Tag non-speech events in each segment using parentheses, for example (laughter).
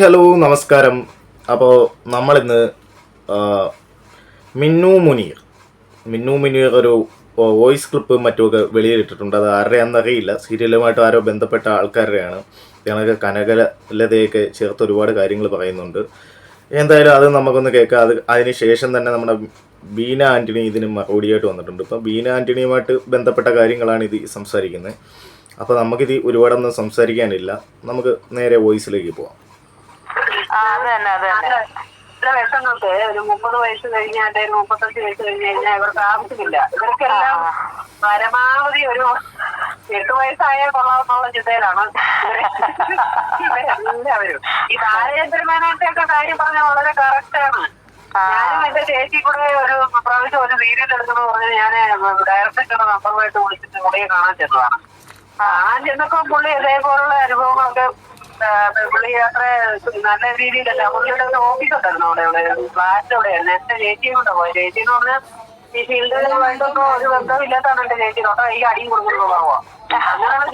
Hello നമസ്കാരം. അപ്പോൾ നമ്മളിന്ന് മിന്നു മുനീർ. മിന്നു മുനീർ ഒരു വോയിസ് ക്ലിപ്പ് മറ്റുമൊക്കെ വെളിയിലിട്ടിട്ടുണ്ട്. അത് ആരുടെയാണെന്നറിയില്ല സീരിയലുമായിട്ട് ആരോ ബന്ധപ്പെട്ട ആൾക്കാരുടെയാണ്. ഞങ്ങൾക്ക് കനകലതയൊക്കെ ചേർത്ത് ഒരുപാട് കാര്യങ്ങൾ പറയുന്നുണ്ട്. എന്തായാലും അത് നമുക്കൊന്ന് കേൾക്കാം. അത് അതിന് ശേഷം തന്നെ നമ്മുടെ ബീന ആന്റണി ഇതിന് മറുപടിയായിട്ട് വന്നിട്ടുണ്ട്. ഇപ്പം ബീന ആന്റണിയുമായിട്ട് ബന്ധപ്പെട്ട കാര്യങ്ങളാണ് ഇത് സംസാരിക്കുന്നത്. അപ്പോൾ നമുക്കിത് ഒരുപാടൊന്നും സംസാരിക്കാനില്ല. നമുക്ക് നേരെ വോയിസിലേക്ക് പോവാം ആ അത് തന്നെ അത് തന്നെ ചില വിഷങ്ങൾക്ക് ഒരു മുപ്പത് വയസ്സ് കഴിഞ്ഞാൽ ഒരു മുപ്പത്തഞ്ച് വയസ്സ് കഴിഞ്ഞ് കഴിഞ്ഞാൽ ഇവർക്ക് ആവശ്യമില്ല. ഇവർക്കെല്ലാം പരമാവധി ഒരു എട്ട് വയസ്സായാൽ കൊള്ളാമെന്നുള്ള ചിന്തയിലാണ്. എല്ലാവരും ഈ ബാലചന്ദ്രമേനോന്റെ ഒക്കെ കാര്യം പറഞ്ഞാൽ വളരെ കറക്റ്റാണ് ഞാനും എന്റെ ചേച്ചി കൂടെ ഒരു പ്രാവശ്യം ഒരു സീരിയൽ എടുക്കുന്നു പറഞ്ഞ് ഞാൻ ഡയറക്ടറുടെ നമ്പറുമായിട്ട് വിളിച്ചിട്ട് കൂടെ കാണാൻ ചെന്നതാണ്. ആ. ചെന്നപ്പോ പുള്ളി ഇതേപോലുള്ള അനുഭവങ്ങളൊക്കെ പുള്ളി അത്ര നല്ല രീതിയിലല്ല പുള്ളിയുടെ ഒരു ഓഫീസ് ഉണ്ടായിരുന്നു അവിടെ ഫ്ലാറ്റ് അവിടെയായിരുന്നു എന്റെ ചേച്ചിയും കൊണ്ടാ പോയത് ചേച്ചി എന്ന് പറഞ്ഞാൽ ഈ ഒരു ബന്ധമില്ലാത്താണ് എന്റെ ചേച്ചി തൊട്ടോ ഈ അടിയും കൊടുക്കുന്നത് ഭാവോ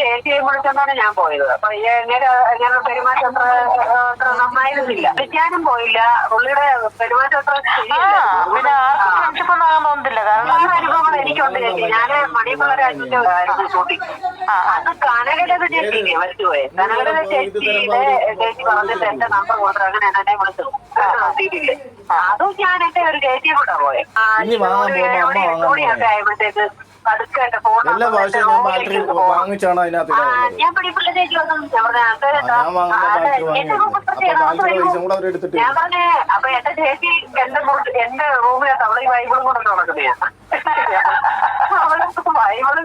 ചേച്ചിയെ വിളിച്ചെന്നാണ് ഞാൻ പോയത്. അപ്പൊ ഈ എങ്ങനെ എങ്ങനെ പെരുമാറ്റം അത്ര അത്ര നന്നായിരുന്നില്ല. വിളിക്കാനും പോയില്ല. പുള്ളിയുടെ പെരുമാറ്റം അത്ര പിന്നെ ആർക്കും ഫ്രണ്ട്ഷിപ്പ് ഒന്നും ആകാൻ തോന്നുന്നില്ല കാരണം അനുഭവങ്ങൾ എനിക്കുണ്ട് ചേച്ചി. ഞാൻ മണിമല രാജ്യത്തെ ആയിരുന്നു ഷൂട്ടിംഗ് അത് കനകലത ചേച്ചിയില്ലേ? മരിച്ചുപോയെ. കനകലത ചേച്ചിയുടെ ചേച്ചി പറഞ്ഞിട്ട് എന്റെ നമ്പർ കൊടുത്തു അങ്ങനെ എന്നെ വിളിച്ചു. അതും ഞാൻ എന്റെ ഒരു ചേച്ചിയെ കൂടെ പോയെ. ഇനി വാങ്ങാൻ ഒരു ഏഴ് അമ്മ മണി, എട്ട് മണിയൊക്കെ ആയപ്പോഴത്തേക്ക് പതുക്കെ എന്റെ ഫോൺ ഞാൻ വാങ്ങിച്ചാണ് അതിനകത്ത് ഞാൻ പിടിപ്പിള്ള ചേച്ചി ഞാൻ പറഞ്ഞ അത് ആ, ഞാൻ വാങ്ങുന്ന അത് ബാറ്ററി വാങ്ങി എന്റെ വെക്കും. മുഖത്ത് അപ്പൊ ചെയ്യണം, ബാറ്ററി അത് പൈസ കൂടെ അവരെടുത്തിട്ട് ഞാൻ പറഞ്ഞേ അപ്പൊ എന്റെ ചേച്ചി എന്റെ മുറി- എന്റെ റൂമിനകത്ത് അവളെ ഈ ബൈബിളും കൊണ്ടു നടക്കുന്നയാ അവൾ ബൈബിൾ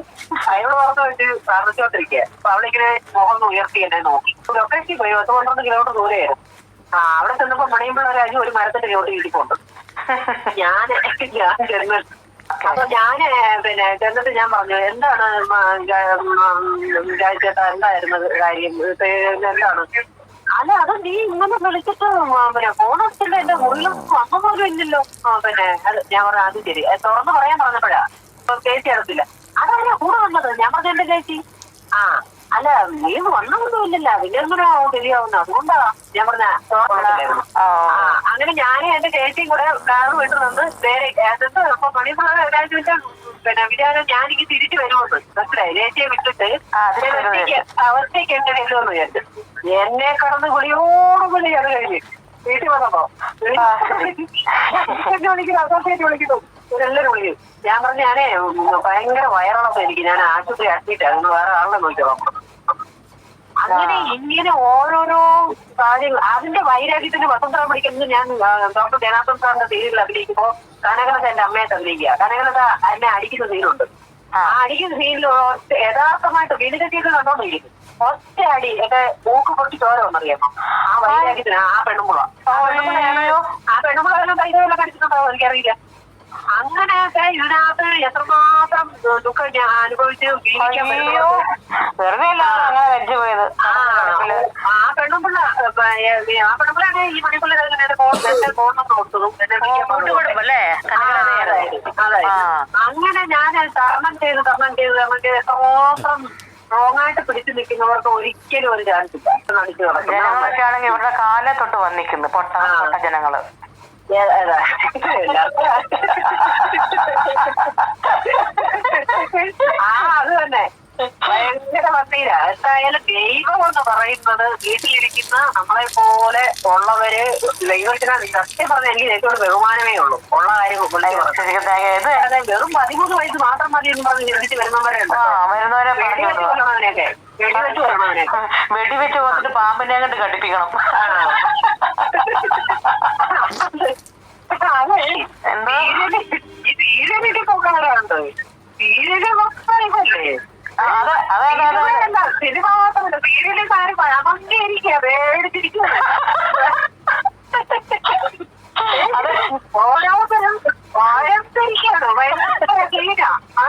ബൈബിൾ പറഞ്ഞു വെച്ച് പ്രാർത്ഥിച്ചോണ്ടിരിക്കുക അപ്പൊ അവളിങ്ങനെ മുഖം ഉയർത്തി എന്നെ നോക്കി. ലൊക്കേഷൻ പോയി പത്ത് പന്ത്രണ്ട് കിലോമീറ്റർ ദൂരെയായിരുന്നു. ആ അവിടെ ചെന്നപ്പോ മണിയമ്പിള്ള രാജു ഒരു മരത്തിന്റെ ചോട്ടി ഇരിപ്പുണ്ട് ഞാൻ ഞാൻ ചെന്ന് അപ്പൊ ഞാൻ പിന്നെ ചെന്നിട്ട് ഞാൻ പറഞ്ഞു എന്താണ് ചേട്ടാ എന്തായിരുന്നു കാര്യം? എന്താണ്? അല്ല അത് നീ ഇങ്ങനെ വിളിച്ചിട്ട് പിന്നെ ഫോൺ എടുത്തില്ല എന്റെ മുറിയിലും അമ്മ പോലും ഇല്ലല്ലോ പിന്നെ അത് ഞാൻ പറഞ്ഞു അത് ശരി. തുറന്ന് പറയാൻ പറഞ്ഞപ്പോഴാ ഇപ്പൊ ചേച്ചി അടുത്തില്ല അതാരാ കൂടെ വന്നത്? ഞാൻ പറഞ്ഞു എന്റെ ചേച്ചി? ആ അല്ല നീ വന്നൊന്നും ഇല്ലല്ല. പിന്നെ എങ്ങനെ ശരിയാവുന്ന അതുകൊണ്ടാ ഞാൻ പറഞ്ഞ ആ, അങ്ങനെ ഞാനും എന്റെ ചേച്ചിയും കൂടെ കാറ് വിട്ടു നിന്ന് നേരെ അകത്ത് അപ്പൊ മണിപ്പുള്ള ഒരാഴ്ച വെച്ചാൽ പിന്നെ വിചാരം ഞാനിക്ക് തിരിച്ചു വരുമെന്ന് മനസ്സിലായി? ചേച്ചിയെ വിട്ടിട്ട് അവസ്ഥയ്ക്ക് എന്റെ വരുമെന്ന് വിചാരിച്ചു. എന്നെ കടന്ന് വിളിയോട് വിളി അത് കഴിഞ്ഞ്. വീട്ടിൽ വന്നപ്പോ. വിളിക്കുന്നു വിളിക്കുന്നു അസോസിയേറ്റ് വിളിക്കുന്നു. ഇവരെല്ലാരും വിളിക്കും ഞാൻ പറഞ്ഞു ഞാനേ ഭയങ്കര വയറിളക്കം എനിക്ക്. ഞാൻ ആശുപത്രി അഡ്മിറ്റ്. ആയിരുന്നു വേറെ ആളെ നോക്കിയോളാം അങ്ങനെ ഇങ്ങനെ ഓരോരോ കാര്യങ്ങൾ. അതിന്റെ വൈരാഗ്യത്തിന് വസന്തം പിടിക്കുന്നത് ഞാൻ ഡോക്ടർ ജനാർദ്ദൻ സാറിന്റെ സീരിയലിൽ അഭിനയിക്കുമ്പോ കനകലത എന്റെ അമ്മയായിട്ട് അഭിനയിക്കുക കനകലത എന്നെ അടിക്കുന്ന സീനുണ്ട്. ആ. അടിക്കുന്ന സീനിൽ യഥാർത്ഥമായിട്ട് വീടുകെട്ടിയൊക്കെ കണ്ടോണ്ടിരിക്കും ഒറ്റ അടി എന്റെ മൂക്ക് പൊട്ടി ചോര വന്നറിയാമോ? ആ വൈരാഗ്യത്തിന് ആ പെണ്ണുമ്പുള. അയ്യോ. ആ പെണ്ണുമ്പുള എല്ലാം കൈതവെല്ലാം കടിച്ചിട്ടുണ്ടാവും എനിക്കറിയില്ല. അങ്ങനെയൊക്കെ ഇതിനകത്ത് എത്രമാത്രം ദുഃഖം ഞാൻ അനുഭവിച്ച് ജീവിക്കാൻ ആ, പെണ്ണുമ്പിള്ള ആ പെണ്ണുമ്പിള്ളാണ് ഈ എന്റെ ഫോൺ നമ്പർ കൊടുത്തതും. അതായത്. അങ്ങനെ ഞാൻ തരണം ചെയ്ത് തരണം ചെയ്ത് തരണം ചെയ്ത് എത്രമാത്രം സ്ട്രോങ് ആയിട്ട് പിടിച്ചു നിൽക്കുന്നവർക്ക് ഒരിക്കലും ഒരു ചാൻസ് ഇല്ല. നടിച്ചു ജനങ്ങളൊക്കെ ആണെങ്കിൽ ഇവരുടെ കാലെ തൊട്ട് വന്നിക്കുന്നു. പൊട്ട ജനങ്ങൾ ആ (laughs) അത് തന്നെ ഭയങ്കര വന്നീര എന്തായാലും ദൈവം എന്ന് പറയുന്നത് വീട്ടിലിരിക്കുന്ന നമ്മളെ പോലെ ഉള്ളവര് സത്യം പറഞ്ഞ എനിക്ക് ബഹുമാനമേ ഉള്ളൂ. കാര്യം പിള്ളേർ വെറും പതിമൂന്ന് വയസ്സ് മാത്രം മതി എന്ന് പറഞ്ഞ് ചിന്തിച്ച് വരുന്നവരുണ്ട് ആ വരുന്നവരെ പറഞ്ഞു വെടിവെച്ച് വെടിവെച്ച് കൊന്നിട്ട് പാമ്പിനെ കണ്ട് കടിപ്പിക്കണം അതെ എന്താ? ഈ സീരിയലിന്റെ പോകാറുണ്ട് സീരിയൽ മൊത്തം ഇതല്ലേ ആ, അതെ അതെ അതെ അതെ സിനിമയല്ല, സിനിമ മാത്രമല്ല സീരിയലിൽ കാര്യം അമങ്ങിയിരിക്കുക പേടിച്ചിരിക്കുക അതെ. ഓരോരുത്തരും ഭയങ്കരിക്കാണ് ഭയങ്കര ക്ലീനാ. ആ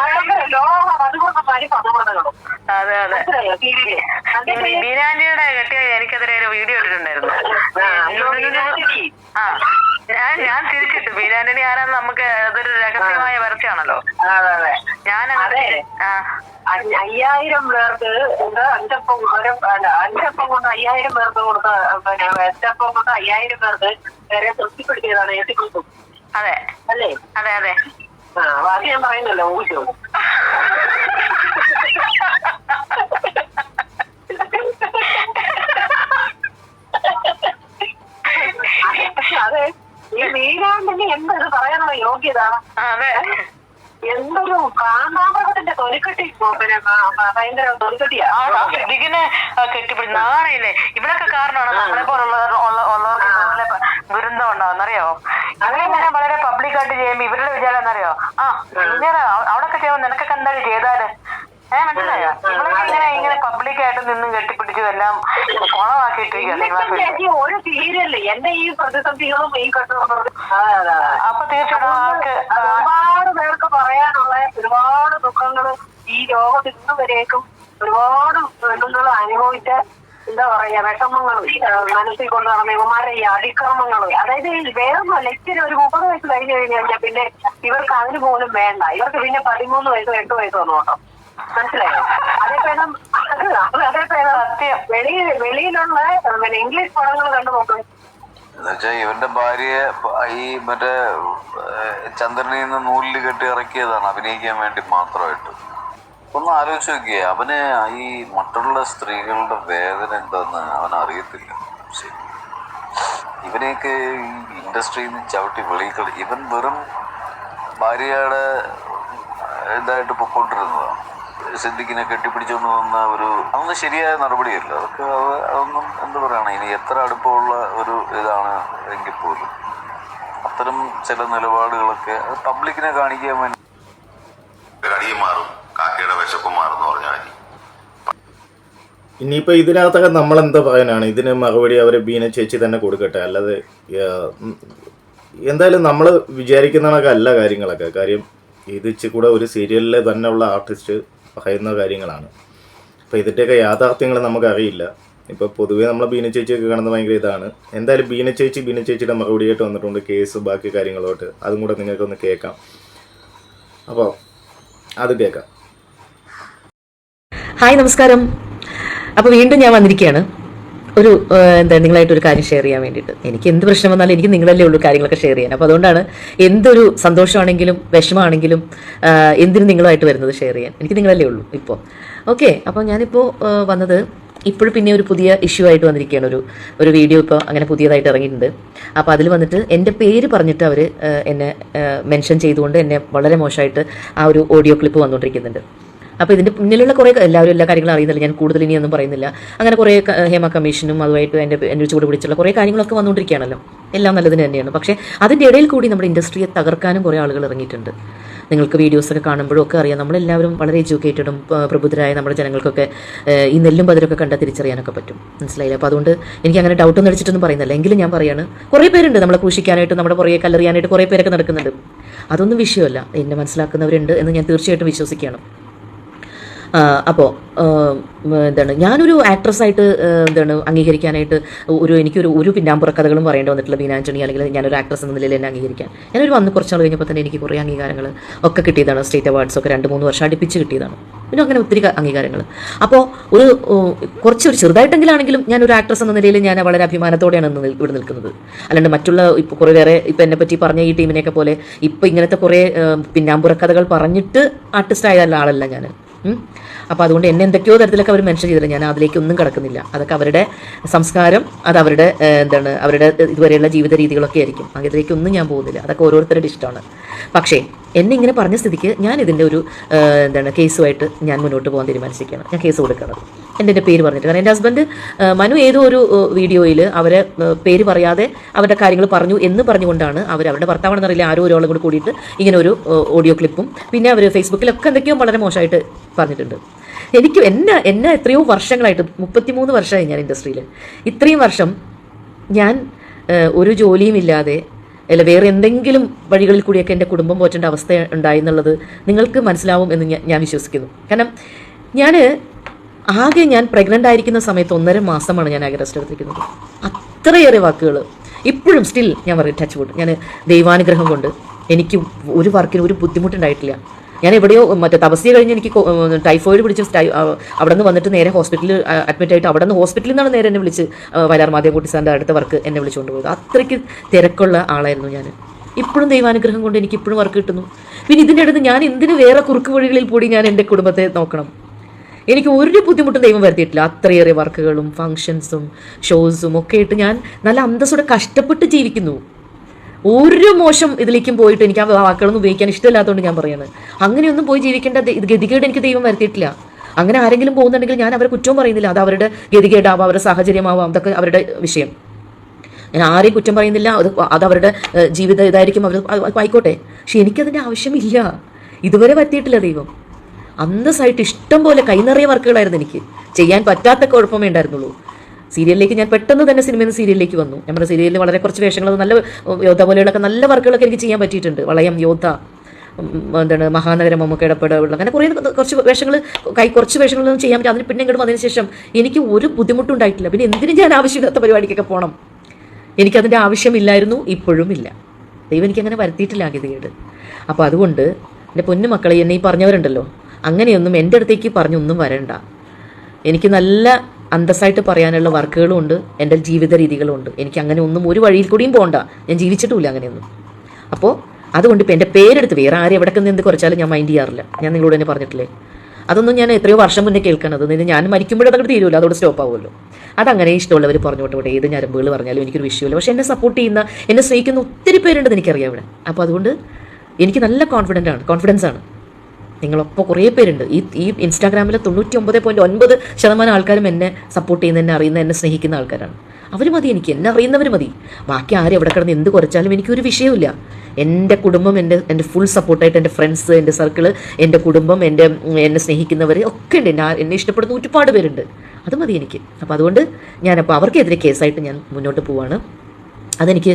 ഭയങ്കര ലോകം അതുകൊണ്ട് പനി പദമതകളും അതെ അതെ. ബീനാന്റിയുടെ കെട്ടിയ എനിക്കെതിരെ ഒരു വീഡിയോ ഇട്ടിട്ടുണ്ടായിരുന്നു ആ. ഞാൻ തിരിച്ചിട്ട്. ബീനാന്റണി ആരാന്ന് നമുക്ക് അതൊരു രഹസ്യമായ അതെ അതെ. ഞാൻ അയ്യായിരം പേർക്ക് അഞ്ചപ്പം ഒരു അഞ്ചപ്പം കൊണ്ട് അയ്യായിരം പേർക്ക് കൊടുത്ത പിന്നെ എട്ടപ്പം കൊണ്ട് അയ്യായിരം പേർക്ക് വരെ തൃപ്തിപ്പെടുത്തിയതാണ് ഏറ്റവും അതെ. അല്ലേ? അതെ അതെ. ആ ബാക്കി ഞാൻ പറയുന്നല്ലോ ഊഹിച്ചു. വീരാണ്ടിന് എന്ത് പറയാനുള്ള യോഗ്യത? എന്തൊരു കാന്താമൃഗത്തിന്റെ തൊലിക്കെട്ടി പിന്നെ ഭയങ്കര തൊലിക്കെട്ടിയാ? ആ ആ സിദ്ദിഖിനെ കെട്ടിപ്പിടി നാണയില്ലേ? ഇവിടൊക്കെ കാരണമാണ് നമ്മളെ പോലുള്ള ദുരന്തം ഉണ്ടാവുന്നറിയോ അവരിങ്ങനെ വളരെ പബ്ലിക് ആയിട്ട് ചെയ്യുമ്പോ ഇവരുടെ വിചാരം എന്നറിയോ ആ. ഇങ്ങനെ അവിടൊക്കെ ചെയ്യുമ്പോ നിനക്കൊക്കെ എന്തായാലും ചെയ്താൽ? ഏഹ് മനസ്സിലായോ? ഇവളൊക്കെ ഇങ്ങനെ ഇങ്ങനെ പബ്ലിക് ആയിട്ട് നിന്നും കെട്ടിപ്പിടിച്ചു എല്ലാം കുളമാക്കിയിട്ടിരിക്കുക ഒരു സീരിയൽ എന്റെ ഈ പ്രതിസന്ധികളും ഈ അപ്പൊ തീർച്ചയായിട്ടും ആൾക്ക് ഒരുപാട് പേർക്ക് പറയാനുള്ള ഒരുപാട് ദുഃഖങ്ങൾ ഈ ലോകത്ത് ഇന്ന് വരേക്കും ഒരുപാട് പെണ്ണുങ്ങൾ അനുഭവിച്ച എന്താ പറയാ വിഷമങ്ങൾ മനസ്സിൽ കൊണ്ട് നടന്ന ഇവന്മാരെ ഈ അതിക്രമങ്ങൾ അതായത് ഈ വേറൊന്നുമല്ല ഇച്ചിരി ഒരു മുപ്പത് വയസ്സ് കഴിഞ്ഞു കഴിഞ്ഞു കഴിഞ്ഞാൽ പിന്നെ ഇവർക്ക് അതിന് പോലും വേണ്ട. ഇവർക്ക് പിന്നെ പതിമൂന്ന് വയസ്സോ എട്ട് വയസ്സോ നോട്ടോ മനസ്സിലായോ? അതേപോലെ അതേപോലെ സത്യം. വെളിയിൽ വെളിയിലുള്ള പിന്നെ ഇംഗ്ലീഷ് പടങ്ങൾ കണ്ടു നോക്കും എന്നുവെച്ചാ ഇവന്റെ ഭാര്യയെ ഈ മറ്റേ ചന്ദ്രനിൽ നിന്ന് നൂലിൽ കെട്ടി ഇറക്കിയതാണ് അഭിനയിക്കാൻ വേണ്ടി മാത്രമായിട്ട്. ഒന്ന് ആലോചിച്ച് നോക്കിയേ അവന് ഈ മറ്റുള്ള സ്ത്രീകളുടെ വേദന എന്താന്ന് അവൻ അറിയത്തില്ല. ഇവനെയൊക്കെ ഈ ഇൻഡസ്ട്രിയിൽ നിന്ന് ചവിട്ടി വെളിയിൽ ഇവൻ വെറും ഭാര്യയുടെ ഇതായിട്ട് പൊക്കോണ്ടിരുന്നതാണ് സിദ്ദിഖിനെ കെട്ടിപ്പിടിച്ചുകൊണ്ട് വന്ന ഒരു അതൊന്നും ശരിയായ നടപടിയല്ല. അതൊക്കെ അത് അതൊന്നും എന്താ പറയുകയാണ് ഇനി എത്ര അടുപ്പമുള്ള ഒരു ഇതാണ് എങ്കിൽ പോലും. അത്തരം ചില നിലപാടുകളൊക്കെ അത് പബ്ലിക്കിനെ കാണിക്കാൻ വേണ്ടി കടിയും മാറും. കാക്കയുടെ വിശപ്പും മാറും എന്ന് പറഞ്ഞാൽ മതി. ഇനിയിപ്പോൾ ഇതിനകത്തൊക്കെ നമ്മൾ എന്താ പറയാനാണ്? ഇതിന് മറുപടി അവർ ബീന ചേച്ചി തന്നെ കൊടുക്കട്ടെ. അല്ലാതെ എന്തായാലും നമ്മൾ വിചാരിക്കുന്ന കണക്കെ അല്ല കാര്യങ്ങളൊക്കെ. കാര്യം ഇത് ഇച്ചിരി കൂടെ ഒരു സീരിയലിലെ തന്നെ ഉള്ള ആർട്ടിസ്റ്റ് പറയുന്ന കാര്യങ്ങളാണ്. അപ്പോൾ ഇതിന്റെയൊക്കെ യാഥാർത്ഥ്യങ്ങൾ നമുക്കറിയില്ല. ഇപ്പോൾ പൊതുവേ നമ്മൾ ബീന ചേച്ചിയൊക്കെ കാണുന്നത് ഭയങ്കര ഇതാണ്. എന്തായാലും ബീന ചേച്ചി ബീന ചേച്ചിയുടെ മറുപടിയായിട്ട് വന്നിട്ടുണ്ട് കേസ് ബാക്കി കാര്യങ്ങളോട്ട്. അതും കൂടെ നിങ്ങൾക്കൊന്ന് കേൾക്കാം. അപ്പോൾ അത് കേൾക്കാം. ഹായ് നമസ്കാരം. അപ്പോൾ വീണ്ടും ഞാൻ വന്നിരിക്കുകയാണ്. ഒരു എന്താ നിങ്ങളായിട്ട് ഒരു കാര്യം ഷെയർ ചെയ്യാൻ വേണ്ടിയിട്ട്. എനിക്ക് എന്ത് പ്രശ്നം വന്നാലും എനിക്ക് നിങ്ങളല്ലേ ഉള്ളൂ കാര്യങ്ങളൊക്കെ ഷെയർ ചെയ്യാൻ. അപ്പോൾ അതുകൊണ്ടാണ് എന്തൊരു സന്തോഷമാണെങ്കിലും വിഷമമാണെങ്കിലും എന്തിനും നിങ്ങളുമായിട്ട് വരുന്നത് ഷെയർ ചെയ്യാൻ. എനിക്ക് നിങ്ങളല്ലേ ഉള്ളൂ ഇപ്പോൾ ഓക്കെ അപ്പോൾ ഞാനിപ്പോൾ വന്നത് ഇപ്പോഴും പിന്നെ ഒരു പുതിയ ഇഷ്യൂ ആയിട്ട് വന്നിരിക്കുകയാണ്. ഒരു ഒരു വീഡിയോ ഇപ്പോൾ അങ്ങനെ പുതിയതായിട്ട് ഇറങ്ങിയിട്ടുണ്ട്. അപ്പോൾ അതിൽ വന്നിട്ട് എന്റെ പേര് പറഞ്ഞിട്ട് അവർ എന്നെ മെൻഷൻ ചെയ്തുകൊണ്ട് എന്നെ വളരെ മോശമായിട്ട് ആ ഒരു ഓഡിയോ ക്ലിപ്പ് വന്നുകൊണ്ടിരിക്കുന്നുണ്ട് അപ്പോൾ ഇതിന്റെ പിന്നിലുള്ള കുറേ എല്ലാവരും എല്ലാ കാര്യങ്ങളും അറിയുന്നില്ല. ഞാൻ കൂടുതൽ ഇനിയൊന്നും പറയുന്നില്ല. അങ്ങനെ കുറേ ഹേമ കമ്മീഷനും അതുമായിട്ട് എന്റെ എന്റെ ചൂട് പിടിച്ചുള്ള കുറേ കാര്യങ്ങളൊക്കെ വന്നുകൊണ്ടിരിക്കുകയാണല്ലോ എല്ലാം നല്ലതിന് തന്നെയാണ്. പക്ഷേ അതിന്റെ ഇടയിൽ കൂടി നമ്മുടെ ഇൻഡസ്ട്രിയെ തകർക്കാനും കുറേ ആളുകൾ ഇറങ്ങിയിട്ടുണ്ട്. നിങ്ങൾക്ക് വീഡിയോസൊക്കെ കാണുമ്പോഴും ഒക്കെ അറിയാം. നമ്മളെല്ലാവരും വളരെ എഡ്യൂക്കേറ്റഡും പ്രബുദ്ധരായ നമ്മുടെ ജനങ്ങൾക്കൊക്കെ ഈ നെല്ലും പതിരൊക്കെ കണ്ടാൽ തിരിച്ചറിയാനൊക്കെ പറ്റും. മനസ്സിലായില്ല? അപ്പോൾ അതുകൊണ്ട് എനിക്ക് അങ്ങനെ ഡൗട്ട് ഒന്നും അടിച്ചിട്ടൊന്നും പറയുന്നില്ല. എങ്കിലും ഞാൻ പറയാണ് കുറേ പേരുണ്ട് നമ്മളെ ക്രൂശിക്കാനായിട്ട് നമ്മുടെ പുറകെ കല്ലെറിയാനായിട്ട് കുറേ പേരൊക്കെ നടക്കുന്നുണ്ട്. അതൊന്നും വിഷയമല്ല. എന്നെ മനസ്സിലാക്കുന്നവരുണ്ട് എന്ന് ഞാൻ തീർച്ചയായിട്ടും വിശ്വസിക്കുകയാണ്. അപ്പോൾ എന്താണ് ഞാനൊരു ആക്ട്രസ്സായിട്ട് എന്താണ് അംഗീകരിക്കാനായിട്ട് ഒരു എനിക്കൊരു ഒരു പിന്നാമ്പുറ കഥകളും പറയേണ്ടി വന്നിട്ടുള്ള ബീനാഞ്ചണി അല്ലെങ്കിൽ ഞാനൊരു ആക്ട്രസ് എന്ന നിലയിൽ എന്നെ അംഗീകരിക്കാൻ. ഞാനൊരു വന്ന് നാൾ കഴിഞ്ഞപ്പോൾ തന്നെ എനിക്ക് കുറേ അംഗീകാരങ്ങൾ ഒക്കെ കിട്ടിയതാണ്. സ്റ്റേറ്റ് അവാർഡ്സ് ഒക്കെ രണ്ട് മൂന്ന് വർഷം അടുപ്പിച്ച് കിട്ടിയതാണ്. പിന്നെ അങ്ങനെ ഒത്തിരി അംഗീകാരങ്ങൾ. അപ്പോൾ ഒരു കുറച്ച് ഒരു ചെറുതായിട്ടെങ്കിലാണെങ്കിലും ഞാനൊരു ആക്ട്രസ് എന്ന നിലയിൽ ഞാൻ വളരെ അഭിമാനത്തോടെയാണ് ഇന്ന് ഇവിടെ നിൽക്കുന്നത്. അല്ലാണ്ട് മറ്റുള്ള ഇപ്പോൾ കുറേ വേറെ ഇപ്പം എന്നെ പറ്റി പറഞ്ഞ ഈ ടീമിനെയൊക്കെ പോലെ ഇപ്പം ഇങ്ങനത്തെ കുറേ പിന്നാമ്പുറ കഥകൾ പറഞ്ഞിട്ട് ആർട്ടിസ്റ്റ് ആയ ആളല്ല ഞാൻ അപ്പോൾ അതുകൊണ്ട് എന്നെ എന്തൊക്കെയോ തരത്തിലൊക്കെ അവർ മെൻഷൻ ചെയ്തില്ല ഞാൻ അതിലേക്കൊന്നും കിടക്കുന്നില്ല. അതൊക്കെ അവരുടെ സംസ്കാരം അത് അവരുടെ എന്താണ് അവരുടെ ഇതുവരെയുള്ള ജീവിത രീതികളൊക്കെ ആയിരിക്കും. അതിലേക്കൊന്നും ഞാൻ പോകുന്നില്ല. അതൊക്കെ ഓരോരുത്തരുടെ ഇഷ്ടമാണ്. പക്ഷേ എന്നെ ഇങ്ങനെ പറഞ്ഞ സ്ഥിതിക്ക് ഞാൻ ഇതിന്റെ ഒരു എന്താണ് കേസുമായിട്ട് ഞാൻ മുന്നോട്ട് പോകാൻ തീരുമാനിച്ചിരിക്കുകയാണ്. ഞാൻ കേസ് കൊടുക്കുന്നത്. എന്റെ പേര് പറഞ്ഞിട്ട്. കാരണം എന്റെ ഹസ്ബൻഡ് മനു ഏതോ ഒരു വീഡിയോയിൽ അവരെ പേര് പറയാതെ അവരുടെ കാര്യങ്ങൾ പറഞ്ഞു എന്ന് പറഞ്ഞുകൊണ്ടാണ് അവർ അവരുടെ ഭർത്താവാണെന്ന് അറിയില്ല ആരോ ഒരാളും കൂടെ കൂടിയിട്ട് ഇങ്ങനെ ഒരു ഓഡിയോ ക്ലിപ്പും പിന്നെ അവർ ഫേസ്ബുക്കിലൊക്കെ എന്തൊക്കെയോ വളരെ മോശമായിട്ട് പറഞ്ഞിട്ടുണ്ട്. എനിക്ക് എന്നെ എന്നെ എത്രയോ വർഷങ്ങളായിട്ട് മുപ്പത്തിമൂന്ന് വർഷമായി ഞാൻ ഇൻഡസ്ട്രിയിൽ ഇത്രയും വർഷം ഞാൻ ഒരു ജോലിയും ഇല്ലാതെ അല്ല വേറെ എന്തെങ്കിലും വഴികളിൽ കൂടിയൊക്കെ എന്റെ കുടുംബം പോറ്റേണ്ട അവസ്ഥ ഉണ്ടായി എന്നുള്ളത് നിങ്ങൾക്ക് മനസ്സിലാവും എന്ന് ഞാൻ വിശ്വസിക്കുന്നു. കാരണം ഞാൻ ആകെ ഞാൻ പ്രഗ്നന്റ് ആയിരിക്കുന്ന സമയത്ത് ഒന്നര മാസമാണ് ഞാൻ ആകെ റെസ്റ്റ് എടുത്തിരിക്കുന്നത്. അത്രയേറെ വാക്കുകൾ ഇപ്പോഴും സ്റ്റിൽ ഞാൻ പറയും ടച്ച് വുഡ് ഞാൻ ദൈവാനുഗ്രഹം കൊണ്ട് എനിക്ക് ഒരു വർക്കിന് ഒരു ബുദ്ധിമുട്ടുണ്ടായിട്ടില്ല. ഞാൻ എവിടെയോ മറ്റേ തപസ്യ കഴിഞ്ഞ് എനിക്ക് ടൈഫോയിഡ് പിടിച്ച് അവിടെ നിന്ന് വന്നിട്ട് നേരെ ഹോസ്പിറ്റലിൽ അഡ്മിറ്റ് ആയിട്ട് അവിടെ നിന്ന് ഹോസ്പിറ്റലിൽ നിന്നാണ് നേരെ എന്നെ വിളിച്ച് വയലാർ മാധ്യമക്കുട്ടി സാറിന്റെ അടുത്ത വർക്ക് എന്നെ വിളിച്ചുകൊണ്ട് പോയത് അത്രയ്ക്ക് തിരക്കുള്ള ആളായിരുന്നു ഞാൻ ഇപ്പോഴും ദൈവാനുഗ്രഹം കൊണ്ട് എനിക്ക് ഇപ്പോഴും വർക്ക് കിട്ടുന്നു. പിന്നെ ഇതിന്റെ അടുത്ത് ഞാൻ എന്തിന് വേറെ കുറുക്ക് വഴികളിൽ കൂടി ഞാൻ എന്റെ കുടുംബത്തെ നോക്കണം? എനിക്ക് ഒരു ബുദ്ധിമുട്ടും ദൈവം വരുത്തിയിട്ടില്ല. അത്രയേറെ വർക്കുകളും ഫങ്ഷൻസും ഷോസും ഒക്കെ ആയിട്ട് ഞാൻ നല്ല അന്തസ്സോടെ കഷ്ടപ്പെട്ട് ജീവിക്കുന്നു. ഒരു മോശം ഇതിലേക്കും പോയിട്ട് എനിക്ക് ആ വാക്കുകളൊന്നും ഉപയോഗിക്കാൻ ഇഷ്ടമില്ലാത്തതുകൊണ്ട് ഞാൻ പറയുന്നത് അങ്ങനെയൊന്നും പോയി ജീവിക്കേണ്ട ഗതികേട് എനിക്ക് ദൈവം വരുത്തിയിട്ടില്ല. അങ്ങനെ ആരെങ്കിലും പോകുന്നുണ്ടെങ്കിൽ ഞാൻ അവരെ കുറ്റവും പറയുന്നില്ല. അത് അവരുടെ ഗതികേടാവാം അവരുടെ സാഹചര്യമാവാം അതൊക്കെ അവരുടെ വിഷയം. ഞാൻ ആരെയും കുറ്റം പറയുന്നില്ല. അത് അത് അവരുടെ ജീവിതം ഇതായിരിക്കും. അവർ ആയിക്കോട്ടെ. പക്ഷെ എനിക്കതിന്റെ ആവശ്യമില്ല. ഇതുവരെ പറ്റിയിട്ടില്ല ദൈവം. അന്തസ്സായിട്ട് ഇഷ്ടം പോലെ കൈനിറിയ വർക്കുകളായിരുന്നു എനിക്ക്. ചെയ്യാൻ പറ്റാത്ത കുഴപ്പമേ ഉണ്ടായിരുന്നുള്ളൂ. സീരിയലിലേക്ക് ഞാൻ പെട്ടെന്ന് തന്നെ സിനിമയിൽ നിന്ന് സീരിയലിലേക്ക് വന്നു. നമ്മുടെ സീരിയലിൽ വളരെ കുറച്ച് വേഷങ്ങൾ നല്ല യോദ്ധ പോലെയുള്ളൊക്കെ നല്ല വർക്കുകളൊക്കെ എനിക്ക് ചെയ്യാൻ പറ്റിയിട്ടുണ്ട്. വളയം യോദ്ധ എന്താണ് മഹാനഗരം നമുക്ക് ഇടപെടലുള്ള അങ്ങനെ കുറേ കുറച്ച് വേഷങ്ങൾ കൈ കുറച്ച് വേഷങ്ങളൊന്നും ചെയ്യാൻ പറ്റും അതിന് പിന്നെ ഇങ്ങോട്ട് വന്നതിന് ശേഷം എനിക്ക് ഒരു ബുദ്ധിമുട്ടും ഉണ്ടായിട്ടില്ല പിന്നെ എന്തിനും ഞാൻ ആവശ്യമില്ലാത്ത പരിപാടിക്കൊക്കെ പോകണം എനിക്കതിന്റെ ആവശ്യമില്ലായിരുന്നു ഇപ്പോഴും ഇല്ല. ദൈവം എനിക്കങ്ങനെ വരുത്തിയിട്ടില്ല ഗതികേട് അപ്പോൾ അതുകൊണ്ട് എന്റെ പൊന്നു മക്കളെ എന്നെ ഈ പറഞ്ഞവരുണ്ടല്ലോ അങ്ങനെയൊന്നും എന്റെ അടുത്തേക്ക് പറഞ്ഞൊന്നും വരണ്ട. എനിക്ക് നല്ല അന്തസ്സായിട്ട് പറയാനുള്ള വർക്കുകളും ഉണ്ട് എന്റെ ജീവിത രീതികളും ഉണ്ട് എനിക്ക് അങ്ങനെ ഒന്നും ഒരു വഴിയിൽ കൂടിയും പോകണ്ട ഞാൻ ജീവിച്ചിട്ടുമില്ല അങ്ങനെയൊന്നും. അപ്പോൾ അതുകൊണ്ട് ഇപ്പം എന്റെ പേരെടുത്ത് വേറെ ആരും എവിടെ നിന്ന് എന്ത് കുറച്ചാലും ഞാൻ മൈൻഡ് ചെയ്യാറില്ല. ഞാൻ നിങ്ങളോട് തന്നെ പറഞ്ഞിട്ടില്ലേ? അതൊന്നും ഞാൻ എത്രയോ വർഷം മുന്നേ കേൾക്കണത്. നിന്ന് ഞാൻ മരിക്കുമ്പോഴത് അങ്ങോട്ട് തീരുമല്ലോ. അതോട് സ്റ്റോപ്പ് ആവുമല്ലോ. അതങ്ങനെ ഇഷ്ടമുള്ളവർ പറഞ്ഞോട്ടെ ഇവിടെ ഏത് ഞരമ്പുകൾ പറഞ്ഞാലും എനിക്കൊരു വിഷയമില്ല പക്ഷേ എന്നെ സപ്പോർട്ട് ചെയ്യുന്ന എന്നെ സ്നേഹിക്കുന്ന ഒത്തിരി പേരുണ്ടെന്ന് എനിക്കറിയാം ഇവിടെ. അപ്പോൾ അതുകൊണ്ട് എനിക്ക് നല്ല കോൺഫിഡന്റ് ആണ് കോൺഫിഡൻസ് ആണ്. നിങ്ങളൊപ്പം കുറേ പേരുണ്ട്. ഈ ഈ ഇൻസ്റ്റാഗ്രാമിൽ തൊണ്ണൂറ്റി ഒമ്പത് പോയിന്റ് ഒൻപത് ശതമാനം ആൾക്കാരും എന്നെ സപ്പോർട്ട് ചെയ്യുന്ന എന്നെ അറിയുന്ന എന്നെ സ്നേഹിക്കുന്ന ആൾക്കാരാണ്. അവർ മതി എനിക്ക്. എന്നെ അറിയുന്നവർ മതി. ബാക്കി ആരും എവിടെ കിടന്ന് എന്ത് കുറച്ചാലും എനിക്കൊരു വിഷയമില്ല എന്റെ കുടുംബം എന്റെ എന്റെ ഫുൾ സപ്പോർട്ടായിട്ട് എന്റെ ഫ്രണ്ട്സ് എന്റെ സർക്കിൾ എന്റെ കുടുംബം എന്റെ എന്നെ സ്നേഹിക്കുന്നവർ ഒക്കെ ഉണ്ട്. എന്നെ എന്നെ ഇഷ്ടപ്പെടുന്ന ഒരുപാട് പേരുണ്ട്. അത് മതി എനിക്ക്. അപ്പോൾ അതുകൊണ്ട് ഞാനപ്പോൾ അവർക്കെതിരെ കേസായിട്ട് ഞാൻ മുന്നോട്ട് പോവാണ്. അതെനിക്ക്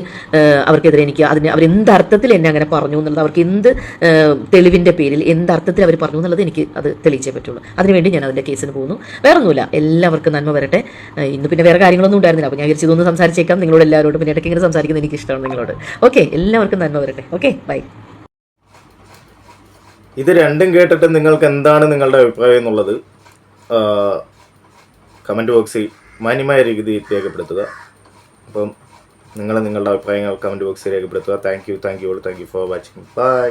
അവർക്കെതിരെ എനിക്ക് അതിന് അവരെന്ത് അർത്ഥത്തിൽ എന്നെ അങ്ങനെ പറഞ്ഞു എന്നുള്ളത് അവർക്ക് എന്ത് തെളിവിന്റെ പേരിൽ എന്ത് അർത്ഥത്തിൽ അവർ പറഞ്ഞു എന്നുള്ളത് എനിക്ക് അത് തെളിയിച്ചേ പറ്റുള്ളൂ. അതിനുവേണ്ടി ഞാൻ അതിന്റെ കേസിന് പോകുന്നു. വേറെ ഒന്നുമില്ല എല്ലാവർക്കും നന്മ വരട്ടെ. ഇന്ന് പിന്നെ വേറെ കാര്യങ്ങളൊന്നും ഉണ്ടായിരുന്നില്ല. അപ്പോൾ ഞാൻ വിചാരിച്ചു ഇതൊന്ന് സംസാരിച്ചേക്കാം. നിങ്ങളോട് എല്ലാവരോടും പിന്നെ ഇടയ്ക്ക് ഇങ്ങനെ സംസാരിക്കുന്നത് എനിക്ക് ഇഷ്ടമാണ് നിങ്ങളോട്. ഓക്കെ എല്ലാവർക്കും നന്മ വരട്ടെ. Okay bye. ഇത് രണ്ടും കേട്ടിട്ട് നിങ്ങൾക്ക് എന്താണ് നിങ്ങളുടെ അഭിപ്രായം എന്നുള്ളത് കമന്റ് ബോക്സിൽ മാന്യമായ രീതിയിൽ രേഖപ്പെടുത്തുക. അപ്പം നിങ്ങൾ നിങ്ങളുടെ അഭിപ്രായങ്ങൾ കമന്റ് ബോക്സിൽ രേഖപ്പെടുത്തുക. Thank you thank you thank you for watching bye